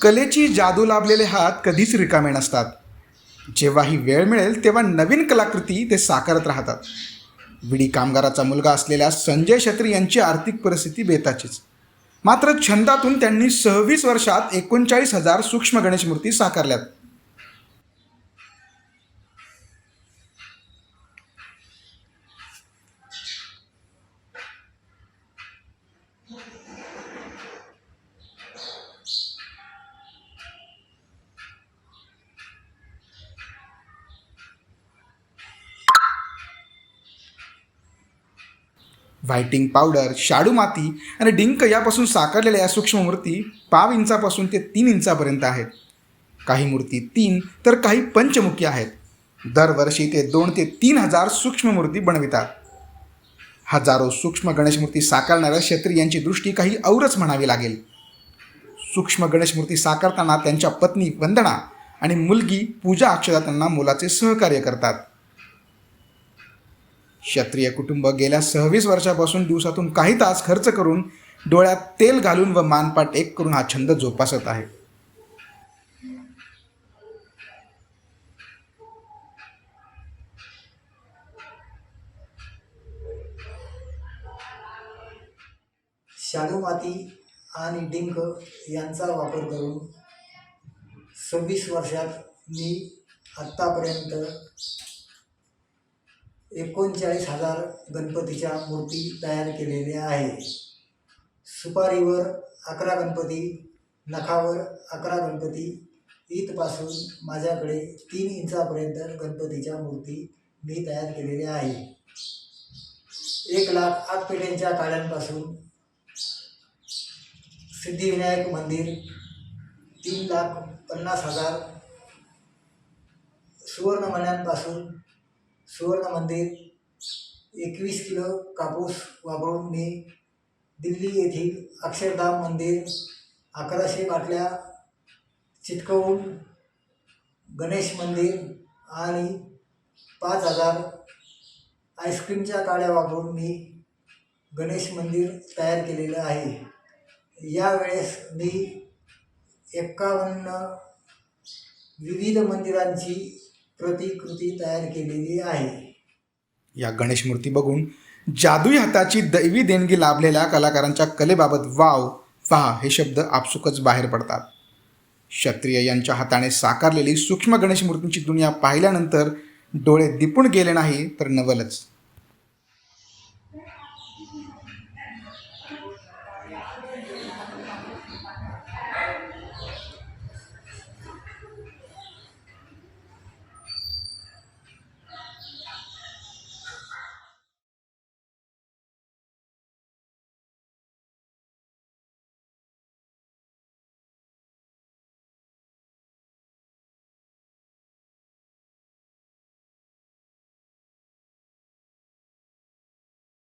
कलेची जादू लाभलेले हात कधीच रिकामे नसतात. जेव्हाही वेळ मिळेल तेव्हा नवीन कलाकृती ते साकारत राहतात. विडी कामगाराचा मुलगा असलेल्या संजय छत्री यांची आर्थिक परिस्थिती बेताचीच. मात्र छंदातून त्यांनी सव्वीस वर्षात एकोणचाळीस हजार सूक्ष्म गणेश मूर्ती साकारल्यात. व्हायटिंग पावडर शाडू माती आणि डिंक यापासून साकारलेल्या या सूक्ष्म मूर्ती पाव इंचापासून ते तीन इंचापर्यंत आहेत. काही मूर्ती तीन तर काही पंचमुखी आहेत. दरवर्षी ते दोन ते तीन हजार सूक्ष्म मूर्ती बनवितात. हजारो सूक्ष्म गणेश मूर्ती साकारणाऱ्या क्षेत्री यांची दृष्टी काही औरच म्हणावी लागेल. सूक्ष्म गणेश मूर्ती साकारताना त्यांच्या पत्नी वंदना आणि मुलगी पूजा अक्षता त्यांना मोलाचे सहकार्य करतात. क्षत्रिय कुटुंब गेल्या सव्वीस वर्षापासून दिवसातून काही तास खर्च करून डोळ्यात तेल घालून व मानपाट एक करून हा छंद जोपासत आहे. शाडू माती आणि डिंक यांचा वापर करून सव्वीस वर्षात मी आत्तापर्यंत एकोणचाळीस हजार गणपतीच्या मूर्ती तयार केलेल्या आहे सुपारीवर अकरा गणपती नखावर अकरा गणपती इथपासून माझ्याकडे तीन इंचापर्यंत गणपतीच्या मूर्ती मी तयार केलेल्या आहे एक लाख आठ पेट्यांच्या काळ्यांपासून सिद्धिविनायक मंदिर तीन लाख पन्नास हजार सुवर्णमण्यांपासून सुवर्ण मंदिर एकवीस किलो कापूस वापरून मी दिल्ली येथील अक्षरधाम मंदिर अकराशे बाटल्या चिटकवून गणेश मंदिर आणि पाच हजार आईस्क्रीमच्या काड्या वापरून मी गणेश मंदिर तयार केलेलं आहे. यावेळेस मी एक्कावन्न विविध मंदिरांची प्रतिकृती तयार केलेली आहे. या गणेश मूर्ती बघून जादुई हाताची दैवी देणगी लाभलेल्या कलाकारांच्या कलेबाबत वाव वा हे शब्द आपसुकच बाहेर पडतात. क्षत्रिय यांच्या हाताने साकारलेली सूक्ष्म गणेश मूर्तींची दुनिया पाहिल्यानंतर डोळे दिपून गेले नाही तर नवलच.